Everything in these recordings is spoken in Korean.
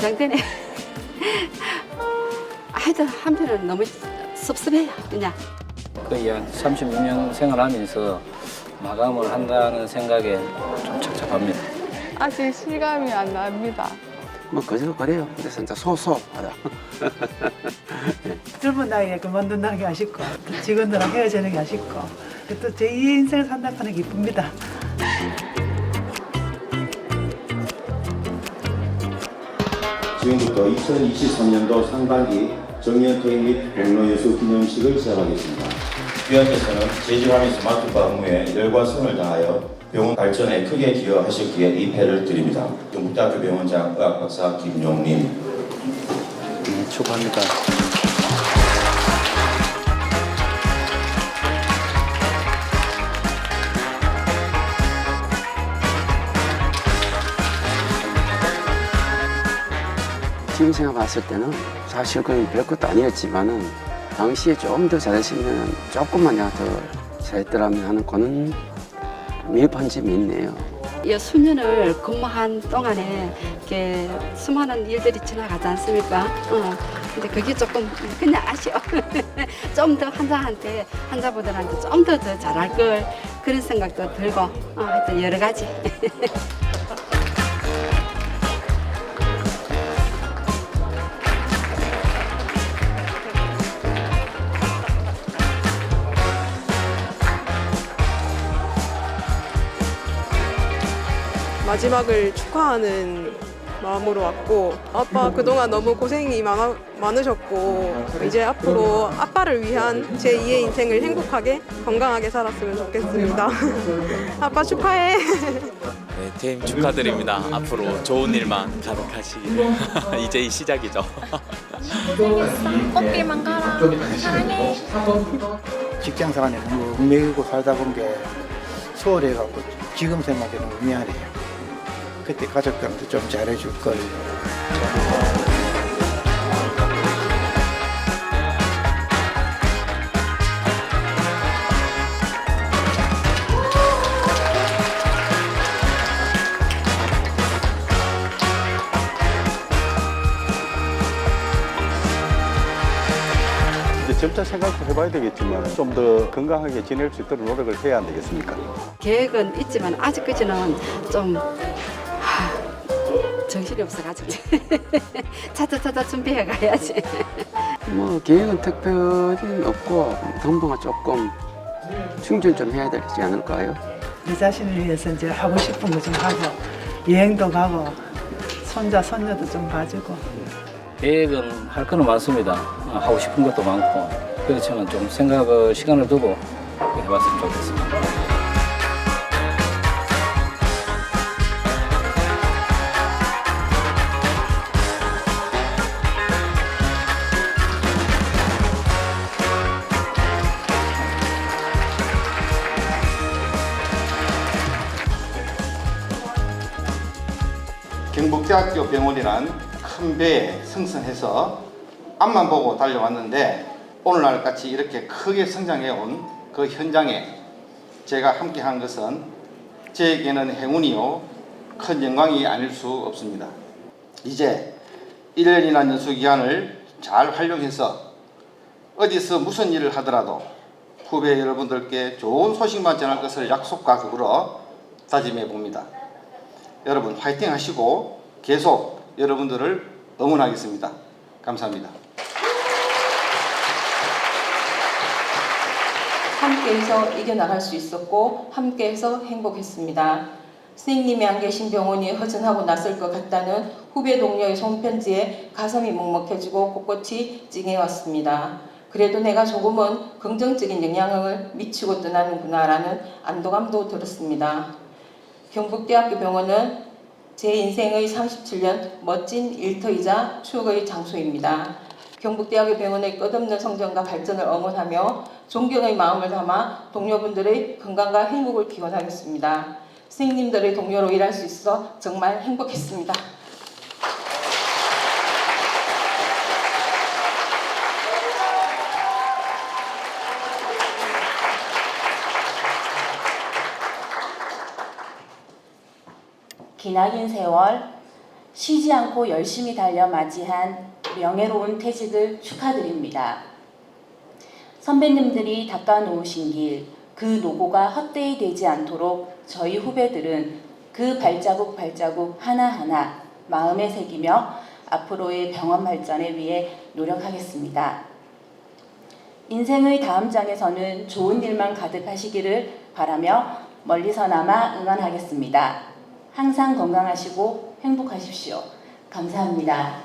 긴장되네. 하여튼 한편은 너무 섭섭해요, 그냥. 거의 한 36년 생활하면서 마감을 한다는 생각에 좀 착잡합니다. 아직 실감이 안 납니다. 뭐 그저 그래요. 그래서 이제 소소 하다. 젊은 나이에 그만둔다는 게 아쉽고 또 직원들랑 헤어지는 게 아쉽고 또제 인생을 산다는 게 기쁩니다. 지금부터 2023년도 상반기 정년퇴임 및 공로연수 기념식을 시작하겠습니다. 위원께서는 재직하면서 맡은 바 업무에 열과 성을 다하여 병원 발전에 크게 기여하셨기에 이 패를 드립니다. 경북대학교 병원장 의학박사 김용림 네, 축하합니다. 생각 봤을 때는 사실 그건 별것도 아니었지만은 당시에 좀 더 잘했으면 조금만 더 잘했더라면 하는 그런 미흡한 점이 있네요. 이 수년을 근무한 동안에 이렇게 수많은 일들이 지나가지 않습니까? 어. 근데 그게 조금 그냥 아쉬워. 좀 더 환자한테, 환자분들한테 좀 더 더 잘할 걸 그런 생각도 들고, 어, 하여튼 여러 가지. 마지막을 축하하는 마음으로 왔고 아빠 그동안 너무 고생이 많아, 많으셨고 이제 앞으로 아빠를 위한 제2의 인생을 행복하게 건강하게 살았으면 좋겠습니다. 아빠 축하해. 네, 퇴임 축하드립니다. 앞으로 좋은 일만 가득하시기를. 이제 이 시작이죠. 꽃길만 가라. 사랑해. 직장 생활에 너무 얽매이고 살다 본게 소홀해갖고 지금 생각해 너무 미안해요. 그때 가족들한테 좀 잘해줄 걸. 이제 점차 생각을 해봐야 되겠지만 좀 더 건강하게 지낼 수 있도록 노력을 해야 안 되겠습니까? 계획은 있지만 아직까지는 좀 하, 정신이 없어가지고 차차차차 준비해 가야지. 뭐 계획은 특별히 없고 정보가 조금 충전 좀 해야 되지 않을까요? 내 자신을 위해서 이제 하고 싶은 거 좀 하고 여행도 가고 손자 손녀도 좀 봐주고 계획은 할 거는 많습니다. 어, 하고 싶은 것도 많고 그렇지만 좀 생각을 시간을 두고 해봤으면 좋겠습니다. 경북대학교 병원이란 큰 배에 승선해서 앞만 보고 달려왔는데 오늘날 같이 이렇게 크게 성장해 온 그 현장에 제가 함께 한 것은 저에게는 행운이요 큰 영광이 아닐 수 없습니다. 이제 1년이나 연수 기간을 잘 활용해서 어디서 무슨 일을 하더라도 후배 여러분들께 좋은 소식만 전할 것을 약속과 그으로 다짐해 봅니다. 여러분 화이팅 하시고 계속 여러분들을 응원하겠습니다. 감사합니다. 함께해서 이겨나갈 수 있었고 함께해서 행복했습니다. 선생님이 안 계신 병원이 허전하고 낯설 것 같다는 후배 동료의 손편지에 가슴이 먹먹해지고 곳곳이 찡해왔습니다. 그래도 내가 조금은 긍정적인 영향을 미치고 떠나는구나라는 안도감도 들었습니다. 경북대학교 병원은 제 인생의 37년 멋진 일터이자 추억의 장소입니다. 경북대학교 병원의 끝없는 성장과 발전을 응원하며 존경의 마음을 담아 동료분들의 건강과 행복을 기원하겠습니다. 선생님들의 동료로 일할 수 있어 정말 행복했습니다. 기나긴 세월 쉬지 않고 열심히 달려 맞이한 명예로운 퇴직을 축하드립니다. 선배님들이 닦아놓으신 길, 그 노고가 헛되이 되지 않도록 저희 후배들은 그 발자국 발자국 하나하나 마음에 새기며 앞으로의 병원 발전을 위해 노력하겠습니다. 인생의 다음 장에서는 좋은 일만 가득하시기를 바라며 멀리서나마 응원하겠습니다. 항상 건강하시고 행복하십시오. 감사합니다.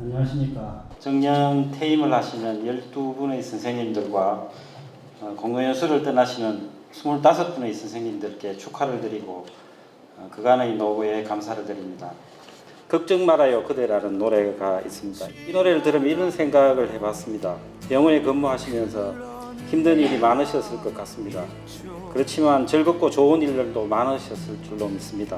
안녕하십니까. 정년 퇴임을 하시는 12분의 선생님들과 어, 공공연수를 떠나시는 25분의 선생님들께 축하를 드리고 어, 그간의 노고에 감사를 드립니다. 걱정 말아요 그대라는 노래가 있습니다. 이 노래를 들으면 이런 생각을 해봤습니다. 병원에 근무하시면서 힘든 일이 많으셨을 것 같습니다. 그렇지만 즐겁고 좋은 일들도 많으셨을 줄로 믿습니다.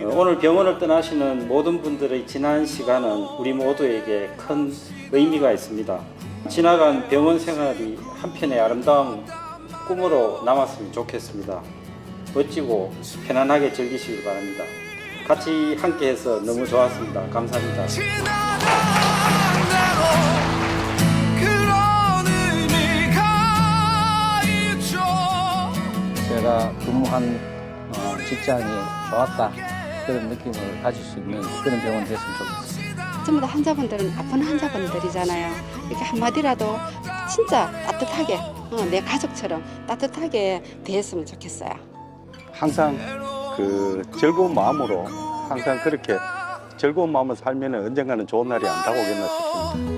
어, 오늘 병원을 떠나시는 모든 분들의 지난 시간은 우리 모두에게 큰 의미가 있습니다. 지나간 병원 생활이 한편의 아름다운 꿈으로 남았으면 좋겠습니다. 멋지고 편안하게 즐기시길 바랍니다. 같이 함께해서 너무 좋았습니다. 감사합니다. 제가 근무한 어, 직장이 좋았다 그런 느낌을 가질 수 있는 그런 병원 됐으면 좋겠습니다. 전부 다 환자분들은 아픈 환자분들이잖아요. 이렇게 한마디라도 진짜 따뜻하게 어, 내 가족처럼 따뜻하게 대했으면 좋겠어요. 항상 그 즐거운 마음으로 항상 그렇게 즐거운 마음을 살면 언젠가는 좋은 날이 안다고 오겠나 싶습니다.